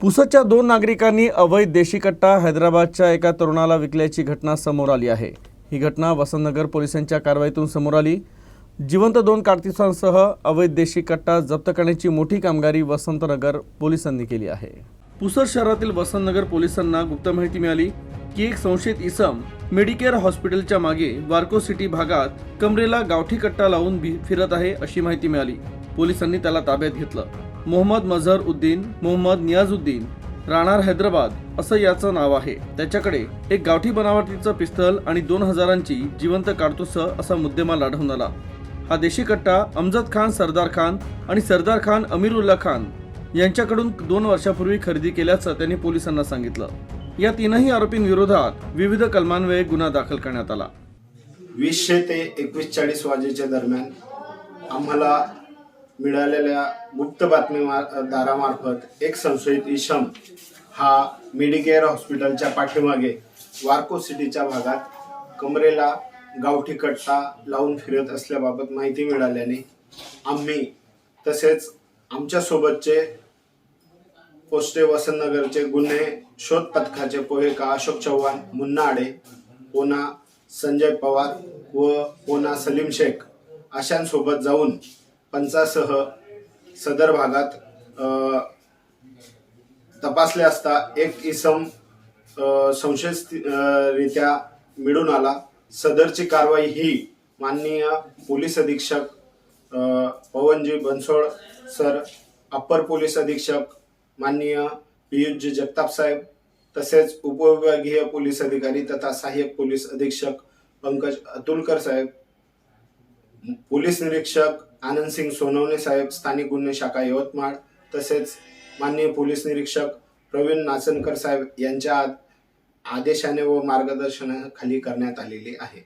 पुसदच्या दोन नागरिकांनी अवैध देशी कट्टा हैदराबादच्या एका तरुणाला विकल्याची घटना समोर आली आहे. ही घटना वसंतनगर पोलिसांच्या कारवाईतून समोर आली. जिवंत दोन कार्तिसांसह अवैध देशी कट्टा जप्त करण्याची मोठी कामगिरी वसंतनगर पोलिसांनी केली आहे. पुसद शहरातील वसंतनगर पोलिसांना गुप्त माहिती मिळाली की एक संशयित इसम मेडिकेअर हॉस्पिटलच्या मागे वार्को सिटी भागात कमरेला गावठी कट्टा लावून फिरत आहे अशी माहिती मिळाली. पोलिसांनी त्याला ताब्यात घेतलं. मोहम्मद मझहर उद्दीन मोहम्मद नियाजुद्दीन राहणार हैदराबाद असं याचं नाव आहे. त्याच्याकडे एक गावठी बनावटीचं पिस्तल आणि दोन हजारांची जिवंत काडतुस असा मुद्देमाल आढळून आला. हा देशी कट्टा अमजद खान सरदार खान आणि सरदार खान अमीरुल्ला खान यांच्याकडून दोन वर्षापूर्वी खरेदी केल्याचं त्यांनी पोलिसांना सांगितलं. या तीनही आरोपींविरोधात विविध कलमान्वये गुन्हा दाखल करण्यात आला. वीसशे ते एकवीस चाळीस वाजेच्या दरम्यान आम्हाला मिळालेल्या गुप्त बातमीदारामार्फत एक संशयित इशम हा मेडिकेअर हॉस्पिटलच्या पाठीमागे वार्को सिटीच्या भागात कमरेला गावठी कट्टा लावून फिरत असल्याबाबत माहिती मिळाल्याने आम्ही तसेच आमच्यासोबतचे पोस्टे वसंतनगरचे गुन्हे शोध पथकाचे पोहेका अशोक चव्हाण मुन्ना आडे पोना संजय पवार व पोना सलीम शेख अशांसोबत जाऊन पंचासह सदर भागात तपासले असता एक इसम संशयरित्या मिळून आला. सदरची कारवाई ही माननीय पोलीस अधीक्षक पवनजी बनसोड सर अप्पर पोलीस अधीक्षक माननीय पियुषजी जगताप साहेब तसेच उपविभागीय पोलीस अधिकारी तथा सहाय्यक पोलीस अधीक्षक पंकज अतुलकर साहेब पोलीस निरीक्षक आनंद सिंग सोनवणे साहेब स्थानिक गुन्हे शाखा यवतमाळ तसेच माननीय पोलीस निरीक्षक प्रवीण नाचनकर साहेब यांच्या आदेशाने व मार्गदर्शनाखाली करण्यात आलेली आहे.